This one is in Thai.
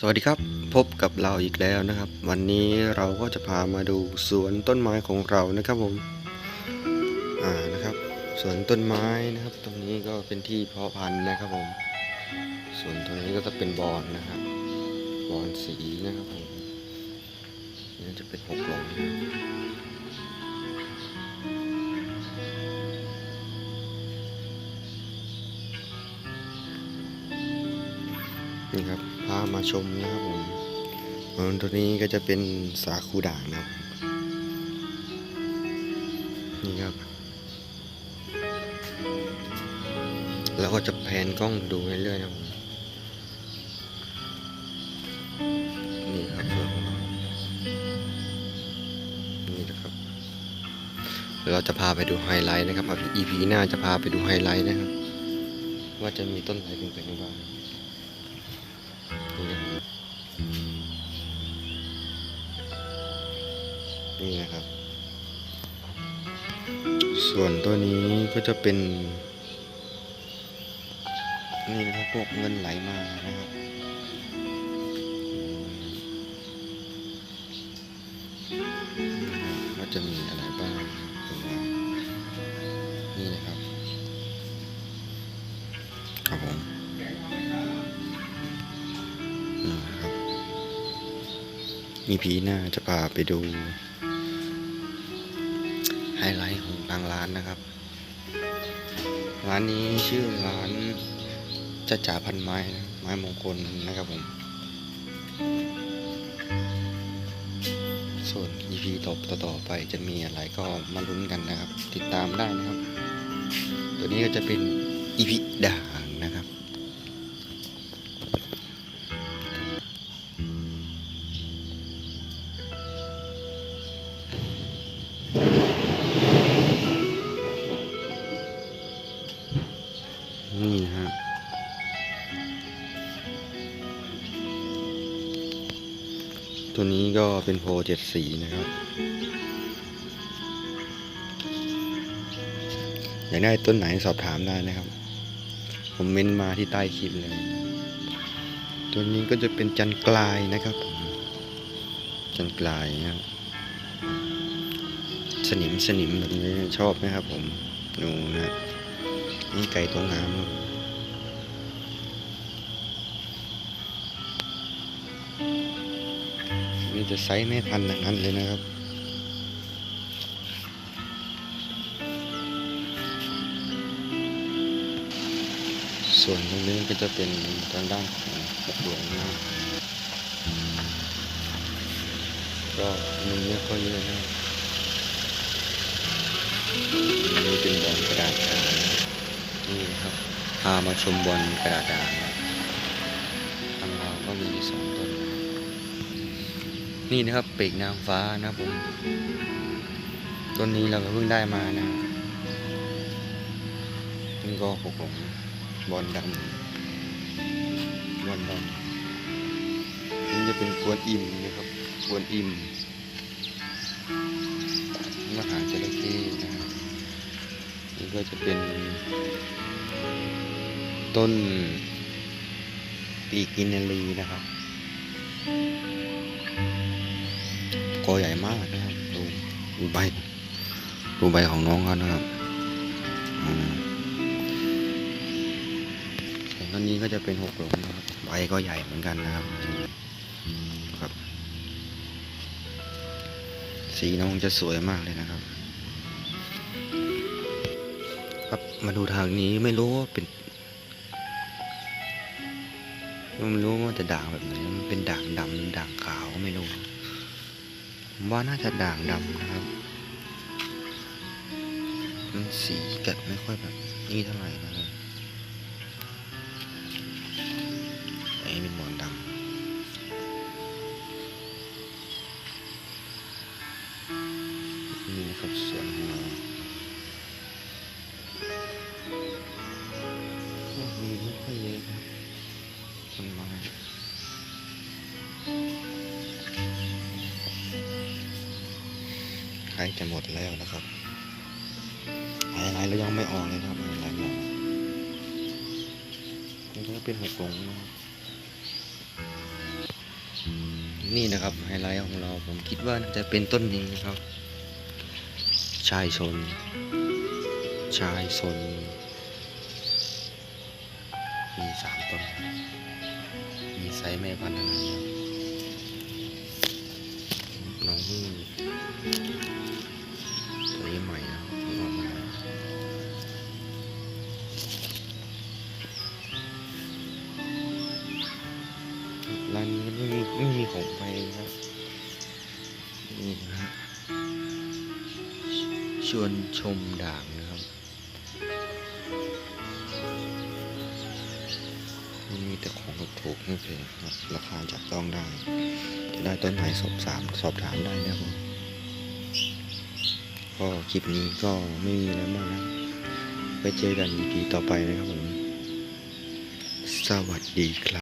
สวัสดีครับพบกับเราอีกแล้วนะครับ วันนี้เราก็จะพามาดูสวนต้นไม้ของเรานะครับผมอ่านะครับสวนต้นไม้นะครับ ตรงนี้ก็เป็นที่เพาะพันธุ์นะครับผมส่วนตรงนี้ก็จะเป็นบอนนะครับบอนสีนะครับผมนี่จะเป็นหกหลง นะครับนี่ครับพามาชมนะครับผมส่วนตัวนี้ก็จะเป็นสาคูด่างนะครับนี่ครับ แล้วก็จะแพนกล้องดูเรื่อยๆนะครับผมนี่ครับนี่นะครับเราจะพาไปดูไฮไลท์นะครับอา EP หน้าจะพาไปดูไฮไลท์นะครับ ว่าจะมีต้นอะไรเป็นๆบ้าง นี่นะครับ ส่วนตัวนี้ก็จะเป็น นี่นะครับพวกเงินไหลมานะครับว่าจะมีอะไรบ้างนี่นะครับ ครับผมนี่นะครับมีพีหน้าจะพาไปดู ไฮไลท์ของทางร้านนะครับ ร้านนี้ชื่อร้านจะจ่าพันไม้นะไม้มงคลนะครับผม ส่วน EP ต่อต่อไปจะมีอะไรก็มาลุ้นกันนะครับ ติดตามได้นะครับ ตัวนี้ก็จะเป็น EP ด่า ตัวนี้ก็เป็นโพเจ็ดสีนะครับ อยากได้ต้นไหนสอบถามได้นะครับ ผมเม้นมาที่ใต้คลิปเลย ตัวนี้ก็จะเป็นจันกลายนะครับ จันกลายนะครับสนิมสนิมแบบนี้ชอบไหมครับผมหนูนะนี่ไก่ตัวงามครับ มีแต่ไซส์แม่พันธุ์ทั้งนั้นเลยนะครับส่วนตรงนี้ก็จะเป็นทางด้านของหกหลวงนะก็มีเยอะก็เยอะนะนี่เป็นบอลกระดาษนี่นะครับพามาชมบอลกระดาษ นี่นะครับปีกนางฟ้านะครับผมต้นนี้เราก็เพิ่งได้มานะนี่ก็หกหลงบอลดำบอลดำนี่จะเป็นกวนอิ่มนะครับกวนอิ่มมหาจระเข้นะครับนี่ก็จะเป็น ต้นปีกินนารีนะครับ อใหญ่มากนะครับดูดูใบดูใบของน้องเขานะครับส่วนต้นนี้ก็จะเป็นหกหลงนะครับใบก็ใหญ่เหมือนกันนะครับครับ สีน้องจะสวยมากเลยนะครับ ครับมาดูทางนี้ไม่รู้ว่าเป็นไม่รู้ว่าจะด่างแบบไหนมันเป็นด่างดำด่างขาวก็ไม่รู้ ผมว่าน่าจะด่างดำนะครับ มันสีกัดไม่ค่อยแบบนี่เท่าไหร่นะครับไอ้เป็นหมอนดำนี่นะครับสวนของเรามีไม่ค่อยเยอะครับต้นไม้ ล้จะหมดแล้วนะครับไฮไลท์เรายังไม่ออกเลยครับไฮไลท์เรานี่ก็เป็นหกหลงนะครับนี่นะครับไฮไลท์ของเราผมคิดว่าน่าจะเป็นต้นนี้นะครับ ชายชน ชายชนมีสามต้น มีไซส์แม่พันธุ์นะครับน้อง ร้านนี้ไม่มีไม่มีของไปครับนี่นะครับชวนชมด่างนะครับมันมีแต่ของถูกๆไม่แพงครับ ราคาจับต้องได้ จะได้ต้นไหนสอบถามสอบถามได้นะครับก็คลิปนี้ก็ไม่มีแล้วมากนะ ไปเจอกัน EP ต่อไปนะครับผม สวัสดีครับ